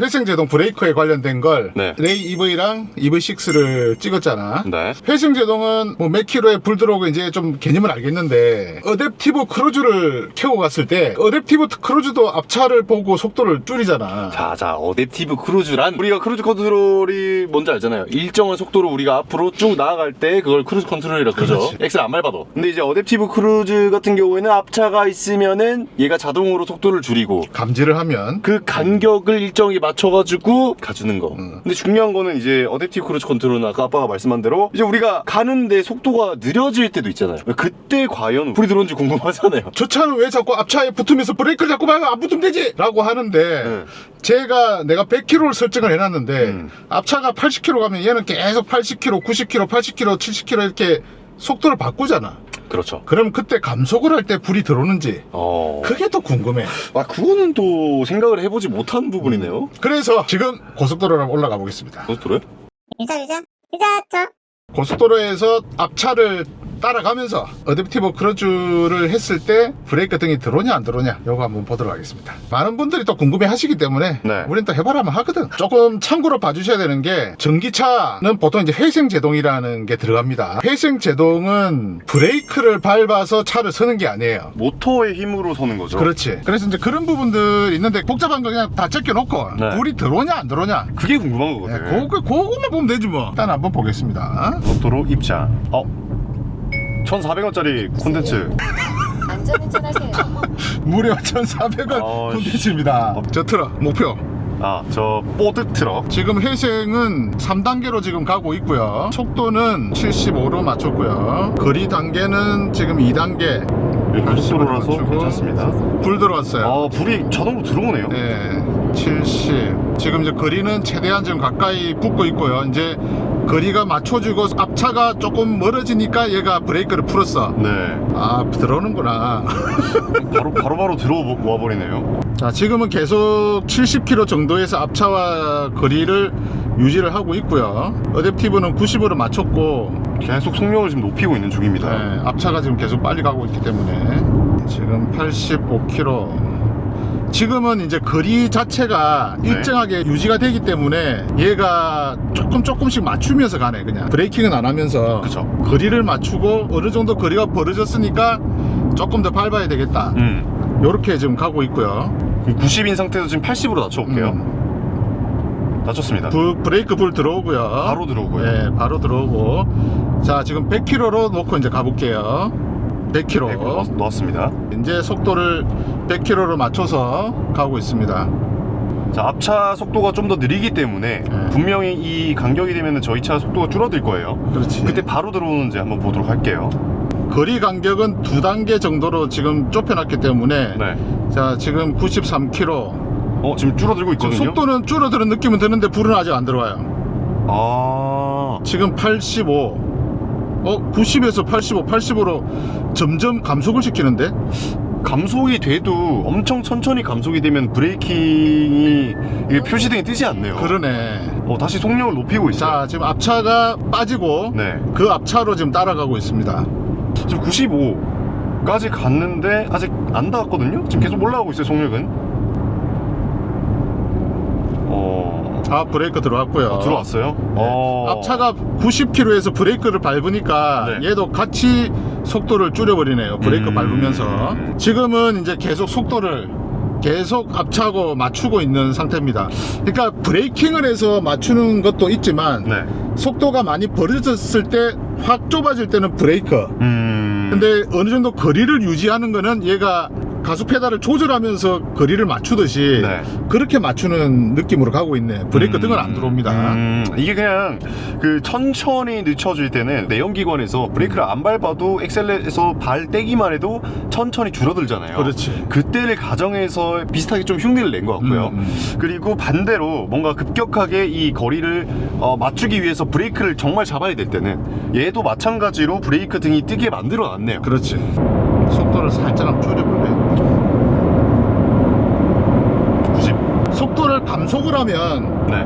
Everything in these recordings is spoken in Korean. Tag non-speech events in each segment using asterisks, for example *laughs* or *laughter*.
회생제동 브레이크에 관련된 걸 네. 레이 EV랑 EV6를 찍었잖아. 네. 회생제동은 뭐 몇 킬로에 불 들어오고 이제 좀 개념을 알겠는데 어댑티브 크루즈를 켜고 갔을 때 어댑티브 크루즈도 앞차를 보고 속도를 줄이잖아. 자, 자, 어댑티브 크루즈란 우리가 크루즈 컨트롤이 뭔지 알잖아요. 일정한 속도로 우리가 앞으로 쭉 나아갈 때 그걸 크루즈 컨트롤이라고 그러죠. 엑셀 안 밟아도. 근데 이제 어댑티브 크루즈 같은 경우에는 앞차가 있으면은 얘가 자동으로 속도를 줄이고 감지를 하면 그 간격을 일정하게 맞춰가지고 가주는 거. 음. 근데 중요한 거는 이제 어댑티브 크루즈 컨트롤은 아까 아빠가 말씀한 대로 이제 우리가 가는데 속도가 느려질 때도 있잖아요. 그때 과연 불이 들어온지 궁금하잖아요. *laughs* 저 차는 왜 자꾸 앞차에 붙으면서 브레이크를 자꾸 밟아 안 붙으면 되지? 라고 하는데 네. 제가 내가 100km를 설정을 해놨는데 음. 앞차가 80km 가면 얘는 계속 80km, 90km, 80km, 70km 이렇게 속도를 바꾸잖아. 그렇죠. 그럼 그때 감속을 할 때 불이 들어오는지 어. 그게 더 궁금해. 아, 그거는 또 생각을 해보지 못한 부분이네요. 그래서 지금 고속도로로 올라가 보겠습니다. 고속도로요? 유자 유자 유자 저 고속도로에서 앞차를 따라가면서 어댑티브 크루즈를 했을 때 브레이크 등이 들어오냐 안 들어오냐 요거 한번 보도록 하겠습니다 많은 분들이 또 궁금해 하시기 때문에 네. 우린 또 해봐라면 하거든 조금 참고로 봐주셔야 되는 게 전기차는 보통 이제 회생 제동이라는 게 들어갑니다 회생 제동은 브레이크를 밟아서 차를 서는 게 아니에요 모터의 힘으로 서는 거죠. 그렇지 그래서 이제 그런 부분들 있는데 복잡한 거 그냥 다 제껴놓고 네. 불이 들어오냐 안 들어오냐 그게 궁금한 네, 거거든요. 그거, 그거만 보면 되지 뭐 일단 한번 보겠습니다 고속도로 입장. 어. 1,400원짜리 콘텐츠. 안전운전하세요. *laughs* 무려 1,400원 아, 콘텐츠입니다. 어. 저 트럭 목표. 아, 저 뽀드 트럭. 지금 회생은 3단계로 지금 가고 있고요. 속도는 75로 맞췄고요. 거리 단계는 지금 2단계. 고속도로라서 맞추고. 괜찮습니다. 불 들어왔어요. 아, 불이 자동으로 들어오네요. 네, 70. 지금 이제 거리는 최대한 지금 가까이 붙고 있고요. 이제 거리가 맞춰지고 앞차가 조금 멀어지니까 얘가 브레이크를 풀었어. 네. 아, 들어오는구나. *laughs* 바로 바로 바로 들어와 버리네요. 자, 지금은 계속 70km 정도에서 앞차와 거리를 유지를 하고 있고요. 어댑티브는 90으로 맞췄고, 계속 속력을 지금 높이고 있는 중입니다. 네, 앞차가 지금 계속 빨리 가고 있기 때문에 지금 85km. 지금은 이제 거리 자체가 네. 일정하게 유지가 되기 때문에 얘가 조금 조금씩 맞추면서 가네 그냥 브레이킹은 안 하면서 그쵸. 거리를 맞추고 어느 정도 거리가 벌어졌으니까 조금 더 밟아야 되겠다 음. 요렇게 지금 가고 있고요 그럼 90인 상태에서 지금 80으로 낮춰볼게요. 음. 낮췄습니다. 불, 브레이크 불 들어오고요. 바로 들어오고요. 네, 바로 들어오고. 자, 지금 100km로 놓고 이제 가볼게요. 100km. 네, 넣- 넣었습니다. 이제 속도를 100km로 맞춰서 가고 있습니다. 자, 앞차 속도가 좀 더 느리기 때문에 네. 분명히 이 간격이 되면 저희 차 속도가 줄어들 거예요. 그렇지. 그때 바로 들어오는지 한번 보도록 할게요. 거리 간격은 두 단계 정도로 지금 좁혀놨기 때문에. 네. 자, 지금 93km. 어, 지금 줄어들고 지금 있거든요. 속도는 줄어드는 느낌은 드는데 불은 아직 안 들어와요. 아, 지금 85. 어, 90에서 85, 80으로 점점 감속을 시키는데? 감속이 돼도 엄청 천천히 감속이 되면 브레이킹이 이게 표시등이 뜨지 않네요. 그러네. 어, 다시 속력을 높이고 있어요. 자, 지금 앞차가 빠지고 네. 그 앞차로 지금 따라가고 있습니다. 지금 95까지 갔는데 아직 안 닿았거든요. 지금 계속 올라가고 있어요. 속력은. 어. 아, 브레이크 들어왔고요. 아, 들어왔어요? 어. 앞차가 90km에서 브레이크를 밟으니까 네. 얘도 같이 속도를 줄여버리네요. 브레이크 음. 밟으면서. 지금은 이제 계속 속도를 계속 앞차고 맞추고 있는 상태입니다. 그러니까 브레이킹을 해서 맞추는 것도 있지만 네. 속도가 많이 벌어졌을 때 확 좁아질 때는 브레이크. 음. 근데 어느 정도 거리를 유지하는 거는 얘가 가속 페달을 조절하면서 거리를 맞추듯이 네. 그렇게 맞추는 느낌으로 가고 있네. 브레이크 등은 안 들어옵니다. 음, 이게 그냥 그 천천히 늦춰질 때는 내연기관에서 브레이크를 안 밟아도 엑셀에서 발 떼기만 해도 천천히 줄어들잖아요. 그렇지. 그때를 가정해서 비슷하게 좀 흉내를 낸 것 같고요. 음, 음. 그리고 반대로 뭔가 급격하게 이 거리를 어, 맞추기 위해서 브레이크를 정말 잡아야 될 때는 얘도 마찬가지로 브레이크 등이 뜨게 만들어 놨네요. 그렇지. 속도를 살짝 한번 줄여볼래. 90. 감속을 하면 네.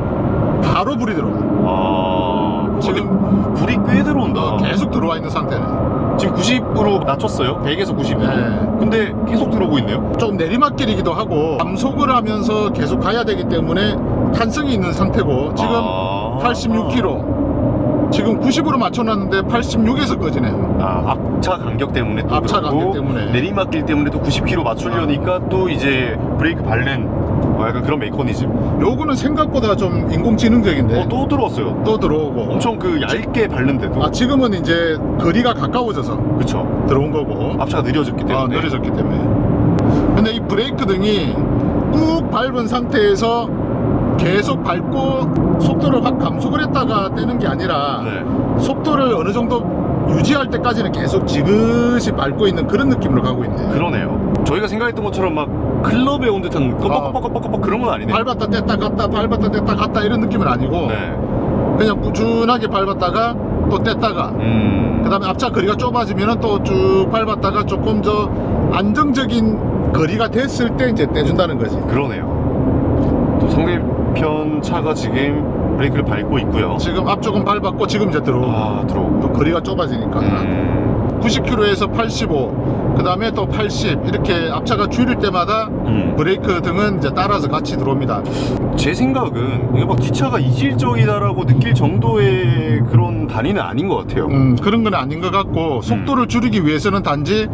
바로 불이 들어와. 아, 지금 불이 꽤 들어온다. 어, 계속 들어와 있는 상태네. 지금 90으로 낮췄어요. 100에서 90으로. 네. 근데 계속 들어오고 있네요. 좀 내리막길이기도 하고 감속을 하면서 계속 가야 되기 때문에 탄성이 있는 상태고 지금 아. 86km 지금 90으로 맞춰놨는데 86에서 꺼지네요 아, 앞차 간격 때문에 또 앞차 그렇고, 간격 때문에. 내리막길 때문에 또 90km 맞추려니까 또 이제 브레이크 밟는 뭐 약간 그런 메커니즘. 요거는 생각보다 좀 인공지능적인데 어, 또 들어왔어요. 또 들어오고 엄청 그 얇게 밟는데도. 아 지금은 이제 거리가 가까워져서 그쵸. 들어온 거고 앞차가 느려졌기 때문에. 아, 느려졌기 때문에 근데 이 브레이크 등이 꾹 밟은 상태에서 계속 밟고 속도를 확 감속을 했다가 떼는 게 아니라 네. 속도를 어느 정도 유지할 때까지는 계속 지그시 밟고 있는 그런 느낌으로 가고 있네 그러네요. 저희가 생각했던 것처럼 막 클럽에 온 듯한 껌뻑껌뻑껌뻑 그런 건 아니네요. 밟았다 뗐다 갔다 밟았다 뗐다 갔다 이런 느낌은 아니고 네. 그냥 꾸준하게 밟았다가 또 뗐다가 음. 그 다음에 앞차 거리가 좁아지면 또 쭉 밟았다가 조금 더 안정적인 거리가 됐을 때 이제 떼준다는 거지 그러네요. 또 상대편 차가 지금 브레이크를 밟고 있고요. 지금 앞쪽은 밟았고 지금 이제 들어오고 아, 들어오고. 또 거리가 좁아지니까 음. 90km에서 85, 그 다음에 또 80 이렇게 앞차가 줄일 때마다 음. 브레이크 등은 이제 따라서 같이 들어옵니다. 제 생각은 이게 막 뒷차가 이질적이다라고 느낄 정도의 그런 단위는 아닌 것 같아요. 음, 그런 건 아닌 것 같고 속도를 줄이기 위해서는 단지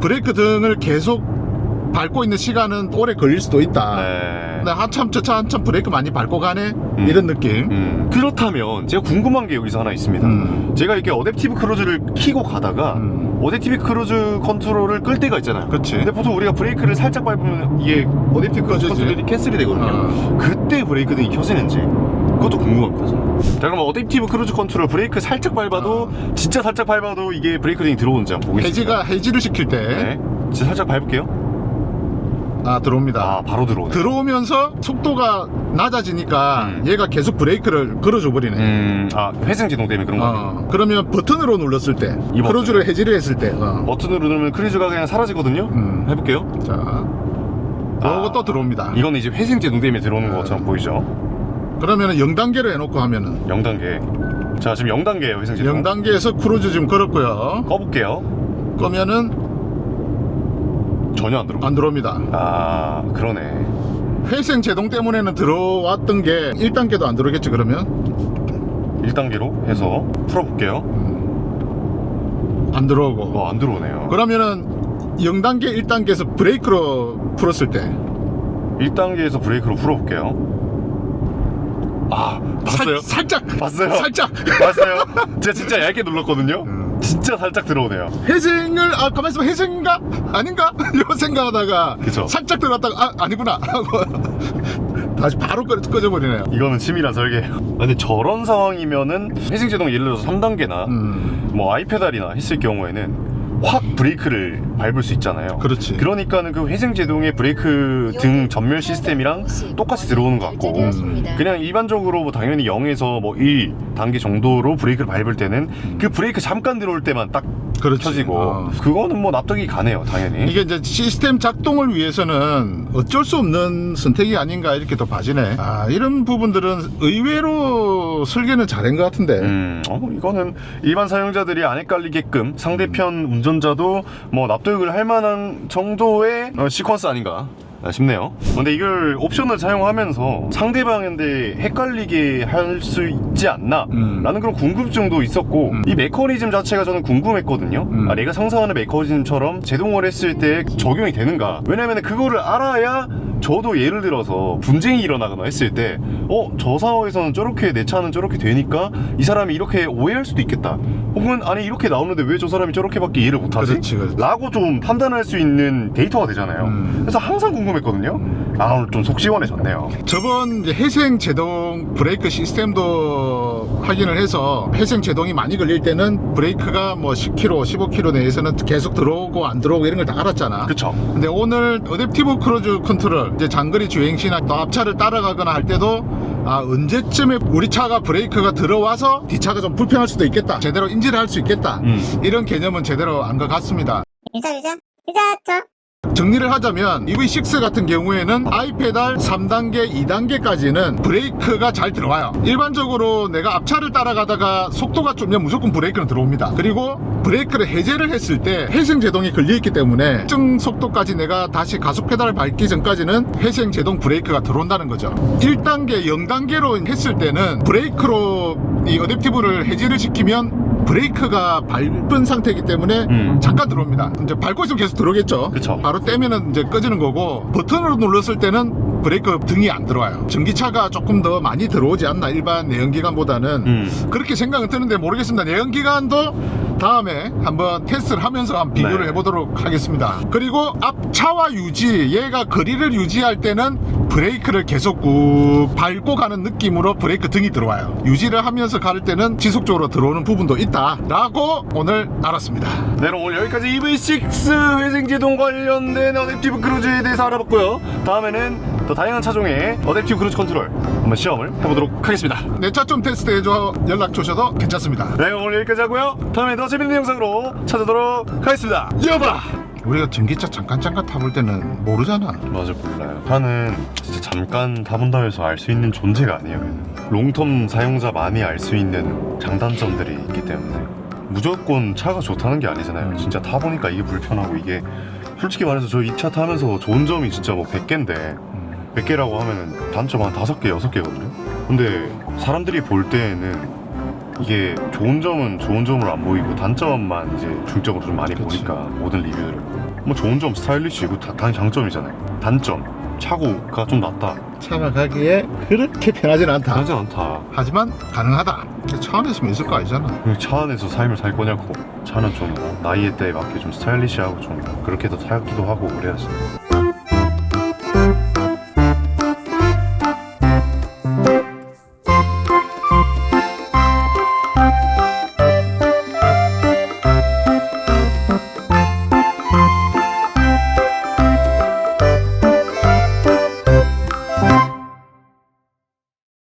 브레이크 등을 계속 밟고 있는 시간은 오래 걸릴 수도 있다. 네. 근데 한참 저차 한참 브레이크 많이 밟고 가네 이런 느낌. 음. 그렇다면 제가 궁금한 게 여기서 하나 있습니다. 음. 제가 이렇게 어댑티브 크루즈를 키고 가다가 음. 어댑티브 크루즈 컨트롤을 끌 때가 있잖아요. 그치. 근데 보통 우리가 브레이크를 살짝 밟으면 이게 어댑티브 크루즈. 컨트롤이 캔슬이 되거든요. 어. 그때 브레이크 등이 켜지는지 그것도 궁금합니다. 자 그럼 어댑티브 크루즈 컨트롤 브레이크 살짝 밟아도 진짜 살짝 밟아도 이게 브레이크 등이 들어오는지 한번 보겠습니다. 해지가 해지를 시킬 때 네. 진짜 살짝 밟을게요. 아, 들어옵니다. 아 바로 들어오네. 들어오면서 속도가 낮아지니까 음. 얘가 계속 브레이크를 걸어줘 버리네. 음, 아 회생 제동 때문에 그런 거? 어, 그러면 버튼으로 눌렀을 때, 이 버튼. 크루즈를 해지를 했을 때, 어. 버튼으로 누르면 크루즈가 그냥 사라지거든요. 음. 해볼게요. 자, 그거 또 들어옵니다. 이거는 이제 회생 제동 때문에 들어오는 네. 것처럼 보이죠. 그러면은 0단계로 해놓고 하면은 0단계. 자 지금 0단계예요 회생 제동. 0단계에서 크루즈 지금 걸었고요. 꺼볼게요. 끄면은 전혀 안 들어. 안 들어옵니다. 아 그러네. 회생 제동 때문에는 들어왔던 게 1단계도 안 들어오겠지 그러면 1단계로 해서 풀어볼게요. 안 들어오고. 와안 들어오네요. 그러면은 0단계 1단계에서 브레이크로 풀었을 때 1단계에서 브레이크로 풀어볼게요. 아 봤어요? 살, 짝 봤어요? 살짝 봤어요? *laughs* 제가 진짜 얇게 눌렀거든요. 음. *laughs* 진짜 살짝 들어오네요. 회생을 아 가만 있으면 회생인가 아닌가 *laughs* 이런 생각하다가 그쵸. 살짝 들어갔다가 아 아니구나 하고 *laughs* 다시 바로 꺼, 꺼져버리네요. 이거는 치밀한 설계예요. 아, 근데 저런 상황이면은 회생제동 예를 들어서 3단계나 음 뭐 아이페달이나 했을 경우에는 확 브레이크를 밟을 수 있잖아요. 그렇지. 그러니까는 그 회생 제동의 브레이크 등 전멸 시스템이랑 똑같이 들어오는 것 같고 그냥 일반적으로 뭐 당연히 0에서 뭐 1 단계 정도로 브레이크를 밟을 때는 그 브레이크 잠깐 들어올 때만 딱 그렇지. 켜지고 어. 그거는 뭐 납득이 가네요 당연히 이게 이제 시스템 작동을 위해서는 어쩔 수 없는 선택이 아닌가 이렇게 또 봐지네. 아 이런 부분들은 의외로 설계는 잘한 것 같은데. 음, 어, 이거는 일반 사용자들이 안 헷갈리게끔 상대편 운전자도 뭐 납득을 할 만한 정도의 어, 시퀀스 아닌가 싶네요. 근데 이걸 옵션을 사용하면서 상대방한테 헷갈리게 할 수 있지 않나 음. 라는 그런 궁금증도 있었고 음. 이 메커니즘 자체가 저는 궁금했거든요. 음. 아, 내가 상상하는 메커니즘처럼 제동을 했을 때 적용이 되는가? 왜냐면 그거를 알아야 저도 예를 들어서 분쟁이 일어나거나 했을 때 어, 저 상황에서는 저렇게 내 차는 저렇게 되니까 이 사람이 이렇게 오해할 수도 있겠다. 혹은 아니 이렇게 나오는데 왜 저 사람이 저렇게밖에 이해를 못하지? 그렇지, 그렇지. 라고 좀 판단할 수 있는 데이터가 되잖아요. 음. 그래서 항상 궁금했거든요. 아 오늘 좀 속 시원해졌네요. 저번 이제 회생 제동 브레이크 시스템도 확인을 해서 회생 제동이 많이 걸릴 때는 브레이크가 뭐 10km, 15km 내에서는 계속 들어오고 안 들어오고 이런 걸 다 알았잖아. 그쵸? 근데 오늘 어댑티브 크루즈 컨트롤 이제 장거리 주행 시나 또 앞차를 따라가거나 할 때도 아 언제쯤에 우리 차가 브레이크가 들어와서 뒷차가 좀 불편할 수도 있겠다. 제대로 인지를 할 수 있겠다. 음. 이런 개념은 제대로 안 것 같습니다. 유자 유자 유자 저 정리를 하자면 EV6 같은 경우에는 아이페달 3단계, 2단계까지는 브레이크가 잘 들어와요. 일반적으로 내가 앞차를 따라가다가 속도가 좀면 무조건 브레이크는 들어옵니다. 그리고 브레이크를 해제를 했을 때 회생 제동이 걸려있기 때문에 특정 속도까지 내가 다시 가속 페달을 밟기 전까지는 회생 제동 브레이크가 들어온다는 거죠. 1단계, 0단계로 했을 때는 브레이크로 이 어댑티브를 해제를 시키면 브레이크가 밟은 상태이기 때문에 음. 잠깐 들어옵니다. 이제 밟고 있으면 계속 들어오겠죠. 그쵸. 바로 떼면은 이제 꺼지는 거고 버튼으로 눌렀을 때는 브레이크 등이 안 들어와요. 전기차가 조금 더 많이 들어오지 않나 일반 내연기관보다는 음. 그렇게 생각은 드는데 모르겠습니다. 내연기관도 다음에 한번 테스트를 하면서 한번 비교를 네. 해보도록 하겠습니다. 그리고 앞차와 유지, 얘가 거리를 유지할 때는 브레이크를 계속 꾹 밟고 가는 느낌으로 브레이크 등이 들어와요. 유지를 하면서 갈 때는 지속적으로 들어오는 부분도 있다 라고 오늘 알았습니다. 네, 오늘 여기까지 EV6 회생제동 관련된 어댑티브 크루즈에 대해서 알아봤고요. 다음에는 더 다양한 차종의 어댑티브 크루즈 컨트롤 한번 시험을 해보도록 하겠습니다. 내 차 좀 테스트 해줘 연락 주셔도 괜찮습니다. 네, 오늘 여기까지 하고요. 다음에 더 재밌는 영상으로 찾아오도록 하겠습니다. 여봐! 우리가 전기차 잠깐 잠깐 타볼 때는 모르잖아. 맞아 몰라요 차는 진짜 잠깐 타본다 해서 알 수 있는 존재가 아니에요 얘는. 롱텀 사용자 많이 알 수 있는 장단점들이 있기 때문에 무조건 차가 좋다는 게 아니잖아요 진짜 타보니까 이게 불편하고 이게 솔직히 말해서 저 이 차 타면서 좋은 점이 진짜 뭐 100개인데 100개라고 하면은 단점 한 5개, 6개거든요 근데 사람들이 볼 때에는 이게 좋은 점은 좋은 점으로 안 보이고 단점만 이제 중점으로 좀 많이 그치. 보니까 모든 리뷰들을 뭐 좋은 점 스타일리시고 다, 다 장점이잖아요 단점 차고가 좀 낫다 차가 가기에 그렇게 편하진 않다. 편하지 않다 하지만 가능하다. 차 안에 있으면 있을 거 아니잖아. 그차 안에서 삶을 살 거냐고 차는 좀뭐 나이에 때에 맞게 좀 스타일리시하고 좀 그렇게 더 살기도 하고 그래야지